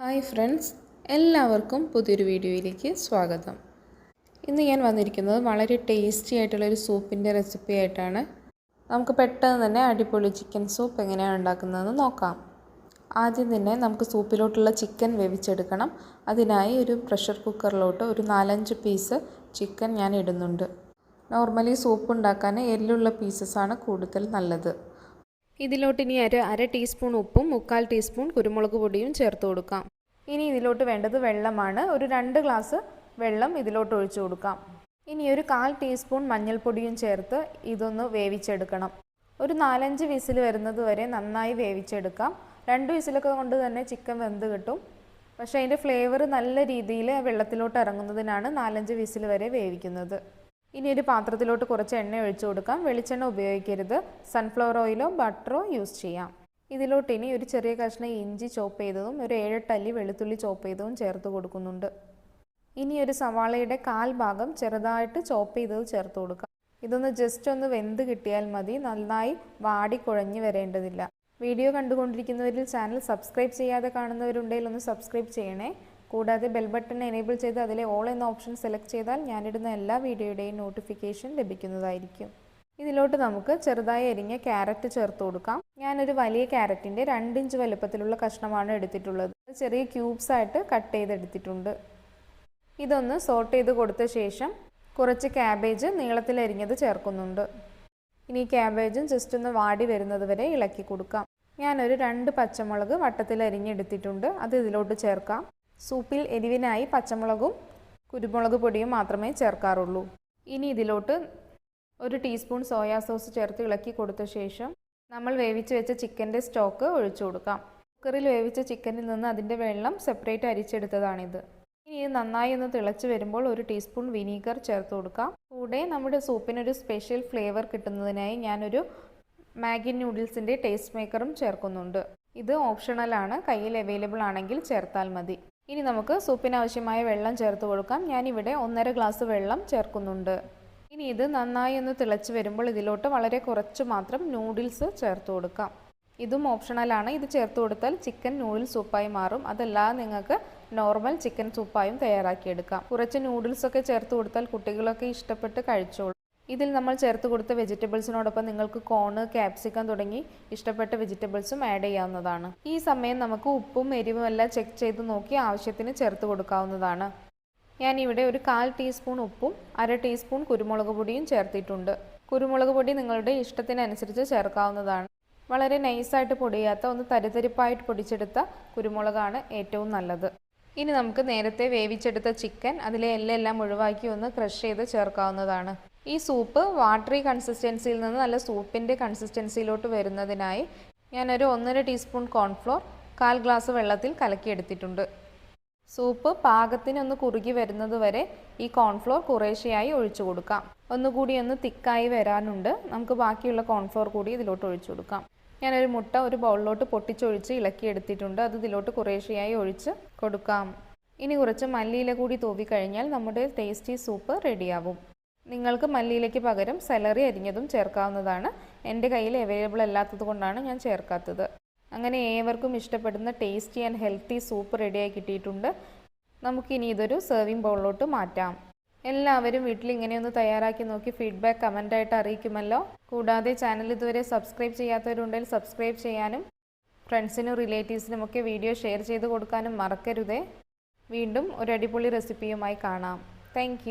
Hi friends എല്ലാവർക്കും പുതിയൊരു വീഡിയോയിലേക്ക് സ്വാഗതം. ഇന്ന് ഞാൻ വന്നിരിക്കുന്നത് വളരെ ടേസ്റ്റി ആയിട്ടുള്ള ഒരു സൂപ്പിന്റെ റെസിപ്പി ആയിട്ടാണ്. നമുക്ക് പെട്ടെന്ന് തന്നെ അടിപൊളി ചിക്കൻ സൂപ്പ് എങ്ങനെയാണ് ഉണ്ടാക്കുന്നതെന്ന് നോക്കാം. ആദ്യം തന്നെ നമുക്ക് സൂപ്പിലോട്ടുള്ള ചിക്കൻ വേവിച്ചെടുക്കണം. അതിനായി ഒരു പ്രഷർ കുക്കറിലോട്ട് ഒരു നാലഞ്ച് പീസ് ചിക്കൻ ഞാൻ ഇടുന്നുണ്ട്. നോർമലി സൂപ്പ് ഉണ്ടാക്കാൻ എല്ലുള്ള പീസസ് ആണ് കൂടുതൽ നല്ലത്. ഇതിലോട്ട് ഇനി ഒരു അര ടീസ്പൂൺ ഉപ്പും മുക്കാൽ ടീസ്പൂൺ കുരുമുളക് പൊടിയും ചേർത്ത് കൊടുക്കാം. ഇനി ഇതിലോട്ട് വേണ്ടത് വെള്ളമാണ്. ഒരു രണ്ട് ഗ്ലാസ് വെള്ളം ഇതിലോട്ട് ഒഴിച്ചു കൊടുക്കാം. ഇനി ഒരു കാൽ ടീസ്പൂൺ മഞ്ഞൾപ്പൊടിയും ചേർത്ത് ഇതൊന്ന് വേവിച്ചെടുക്കണം. ഒരു നാലഞ്ച് വിസിൽ വരുന്നത് വരെ നന്നായി വേവിച്ചെടുക്കാം. രണ്ട് വിസിലൊക്കെ കൊണ്ട് തന്നെ ചിക്കൻ വെന്ത് കിട്ടും. പക്ഷേ അതിന്റെ ഫ്ലേവർ നല്ല രീതിയിൽ വെള്ളത്തിലോട്ട് ഇറങ്ങുന്നതിനാണ് നാലഞ്ച് വിസിൽ വരെ വേവിക്കുന്നത്. ഇനി ഒരു പാത്രത്തിലോട്ട് കുറച്ച് എണ്ണ ഒഴിച്ചു കൊടുക്കാം. വെളിച്ചെണ്ണ ഉപയോഗിക്കരുത്. സൺഫ്ലവർ ഓയിലോ ബട്ടറോ യൂസ് ചെയ്യാം. ഇതിലോട്ട് ഇനി ഒരു ചെറിയ കഷ്ണം ഇഞ്ചി ചോപ്പ് ചെയ്തതും ഒരു ഏഴെട്ടല്ലി വെളുത്തുള്ളി ചോപ്പ് ചെയ്തതും ചേർത്ത് കൊടുക്കുന്നുണ്ട്. ഇനി ഒരു സവാളയുടെ കാൽ ഭാഗം ചെറുതായിട്ട് ചോപ്പ് ചെയ്തത് ചേർത്ത് കൊടുക്കാം. ഇതൊന്ന് ജസ്റ്റ് ഒന്ന് വെന്ത് കിട്ടിയാൽ മതി. നന്നായി വാടി കുഴഞ്ഞു വരേണ്ടതില്ല. വീഡിയോ കണ്ടുകൊണ്ടിരിക്കുന്നവരിൽ ചാനൽ സബ്സ്ക്രൈബ് ചെയ്യാതെ കാണുന്നവരുണ്ടെങ്കിൽ ഒന്ന് സബ്സ്ക്രൈബ് ചെയ്യണേ. കൂടാതെ ബെൽ ബട്ടൺ എനേബിൾ ചെയ്ത് അതിലെ ഓൾ എന്ന ഓപ്ഷൻ സെലക്ട് ചെയ്താൽ ഞാനിടുന്ന എല്ലാ വീഡിയോയുടെയും നോട്ടിഫിക്കേഷൻ ലഭിക്കുന്നതായിരിക്കും. ഇതിലോട്ട് നമുക്ക് ചെറുതായി അരിഞ്ഞ ക്യാരറ്റ് ചേർത്ത് കൊടുക്കാം. ഞാനൊരു വലിയ ക്യാരറ്റിന്റെ രണ്ട് ഇഞ്ച് വലുപ്പത്തിലുള്ള കഷ്ണമാണ് എടുത്തിട്ടുള്ളത്. ചെറിയ ക്യൂബ്സ് ആയിട്ട് കട്ട് ചെയ്തെടുത്തിട്ടുണ്ട്. ഇതൊന്ന് സോട്ട് ചെയ്ത് കൊടുത്ത ശേഷം കുറച്ച് ക്യാബേജ് നീളത്തിൽ അരിഞ്ഞത് ചേർക്കുന്നുണ്ട്. ഇനി ക്യാബേജും ജസ്റ്റ് ഒന്ന് വാടി വരുന്നത് വരെ ഇളക്കി കൊടുക്കാം. ഞാനൊരു രണ്ട് പച്ചമുളക് വട്ടത്തിൽ അരിഞ്ഞെടുത്തിട്ടുണ്ട്. അത് ഇതിലോട്ട് ചേർക്കാം. സൂപ്പിൽ എരിവിനായി പച്ചമുളകും കുരുമുളക് പൊടിയും മാത്രമേ ചേർക്കാറുള്ളൂ. ഇനി ഇതിലോട്ട് ഒരു ടീസ്പൂൺ സോയാ സോസ് ചേർത്ത് ഇളക്കി കൊടുത്ത ശേഷം നമ്മൾ വേവിച്ച് വെച്ച ചിക്കന്റെ സ്റ്റോക്ക് ഒഴിച്ചു കൊടുക്കാം. കുക്കറിൽ വേവിച്ച ചിക്കനിൽ നിന്ന് അതിന്റെ വെള്ളം സെപ്പറേറ്റ് അരിച്ചെടുത്തതാണിത്. ഇനി നന്നായി ഒന്ന് തിളച്ച് വരുമ്പോൾ ഒരു ടീസ്പൂൺ വിനീഗർ ചേർത്ത് കൊടുക്കാം. കൂടെ നമ്മുടെ സൂപ്പിനൊരു സ്പെഷ്യൽ ഫ്ലേവർ കിട്ടുന്നതിനായി ഞാനൊരു മാഗി നൂഡിൽസിന്റെ ടേസ്റ്റ് മേക്കറും ചേർക്കുന്നുണ്ട്. ഇത് ഓപ്ഷണലാണ് കയ്യിൽ അവൈലബിൾ ആണെങ്കിൽ ചേർത്താൽ മതി. ഇനി നമുക്ക് സൂപ്പിനാവശ്യമായ വെള്ളം ചേർത്ത് കൊടുക്കാം. ഞാനിവിടെ ഒന്നര ഗ്ലാസ് വെള്ളം ചേർക്കുന്നുണ്ട്. ഇനി ഇത് നന്നായി ഒന്ന് തിളച്ച് വരുമ്പോൾ ഇതിലോട്ട് വളരെ കുറച്ച് മാത്രം നൂഡിൽസ് ചേർത്ത് കൊടുക്കാം. ഇതും ഓപ്ഷണലാണ് ഇത് ചേർത്ത് കൊടുത്താൽ ചിക്കൻ നൂഡിൽ സൂപ്പായി മാറും. അതല്ലാതെ നിങ്ങൾക്ക് നോർമൽ ചിക്കൻ സൂപ്പായും തയ്യാറാക്കിയെടുക്കാം കുറച്ച് നൂഡിൽസൊക്കെ ചേർത്ത് കൊടുത്താൽ കുട്ടികളൊക്കെ ഇഷ്ടപ്പെട്ട് കഴിച്ചോളും. ഇതിൽ നമ്മൾ ചേർത്ത് കൊടുത്ത വെജിറ്റബിൾസിനോടൊപ്പം നിങ്ങൾക്ക് കോണ് ക്യാപ്സിക്കം തുടങ്ങി ഇഷ്ടപ്പെട്ട വെജിറ്റബിൾസും ആഡ് ചെയ്യാവുന്നതാണ്. ഈ സമയം നമുക്ക് ഉപ്പും എരിവും എല്ലാം ചെക്ക് ചെയ്ത് നോക്കി ആവശ്യത്തിന് ചേർത്ത് കൊടുക്കാവുന്നതാണ്. ഞാനിവിടെ ഒരു കാൽ ടീസ്പൂൺ ഉപ്പും അര ടീസ്പൂൺ കുരുമുളക് പൊടിയും ചേർത്തിട്ടുണ്ട്. കുരുമുളക് പൊടി നിങ്ങളുടെ ഇഷ്ടത്തിനനുസരിച്ച് ചേർക്കാവുന്നതാണ്. വളരെ നൈസായിട്ട് പൊടിയാത്ത ഒന്ന് തരിതരിപ്പായിട്ട് പൊടിച്ചെടുത്ത കുരുമുളകാണ് ഏറ്റവും നല്ലത്. ഇനി നമുക്ക് നേരത്തെ വേവിച്ചെടുത്ത ചിക്കൻ അതിലെ എല്ലെല്ലാം ഒഴിവാക്കി ഒന്ന് ക്രഷ് ചെയ്ത് ചേർക്കാവുന്നതാണ്. ഈ സൂപ്പ് വാട്ടറി കൺസിസ്റ്റൻസിയിൽ നിന്ന് നല്ല സൂപ്പിന്റെ കൺസിസ്റ്റൻസിയിലോട്ട് വരുന്നതിനായി ഞാനൊരു ഒന്നര ടീസ്പൂൺ കോൺഫ്ലോർ കാൽ ഗ്ലാസ് വെള്ളത്തിൽ കലക്കിയെടുത്തിട്ടുണ്ട്. സൂപ്പ് പാകത്തിനൊന്ന് കുറുകി വരുന്നത് വരെ ഈ കോൺഫ്ലോർ കുറേശ്ശെയായി ഒഴിച്ചു കൊടുക്കാം. ഒന്നുകൂടി ഒന്ന് തിക്കായി വരാനുണ്ട്. നമുക്ക് ബാക്കിയുള്ള കോൺഫ്ലോർ കൂടി ഇതിലോട്ട് ഒഴിച്ചു കൊടുക്കാം. ഞാനൊരു മുട്ട ഒരു ബൗളിലോട്ട് പൊട്ടിച്ചൊഴിച്ച് ഇളക്കിയെടുത്തിട്ടുണ്ട്. അത് ഇതിലോട്ട് കുറേശ്ശെയായി ഒഴിച്ച് കൊടുക്കാം. ഇനി കുറച്ച് മല്ലിയില കൂടി തൂവിക്കഴിഞ്ഞാൽ നമ്മുടെ ടേസ്റ്റി സൂപ്പ് റെഡിയാവും. നിങ്ങൾക്ക് മല്ലിയിലേക്ക് പകരം സെലറി അരിഞ്ഞതും ചേർക്കാവുന്നതാണ്. എന്റെ കയ്യിൽ അവൈലബിൾ അല്ലാത്തത് കൊണ്ടാണ് ഞാൻ ചേർക്കാത്തത്. അങ്ങനെ ഏവർക്കും ഇഷ്ടപ്പെടുന്ന ടേസ്റ്റി ആൻഡ് ഹെൽത്തി സൂപ്പ് റെഡിയായി കിട്ടിയിട്ടുണ്ട്. നമുക്കിനി ഇതൊരു സെർവിങ് ബൗളിലോട്ട് മാറ്റാം. എല്ലാവരും വീട്ടിൽ ഇങ്ങനെയൊന്ന് തയ്യാറാക്കി നോക്കി ഫീഡ്ബാക്ക് കമന്റായിട്ട് അറിയിക്കുമല്ലോ. കൂടാതെ ചാനൽ ഇതുവരെ സബ്സ്ക്രൈബ് ചെയ്യാത്തവരുണ്ടെങ്കിൽ സബ്സ്ക്രൈബ് ചെയ്യാനും ഫ്രണ്ട്സിനും റിലേറ്റീവ്സിനും ഒക്കെ വീഡിയോ ഷെയർ ചെയ്ത് കൊടുക്കാനും മറക്കരുതേ. വീണ്ടും ഒരു അടിപൊളി റെസിപ്പിയുമായി കാണാം. താങ്ക്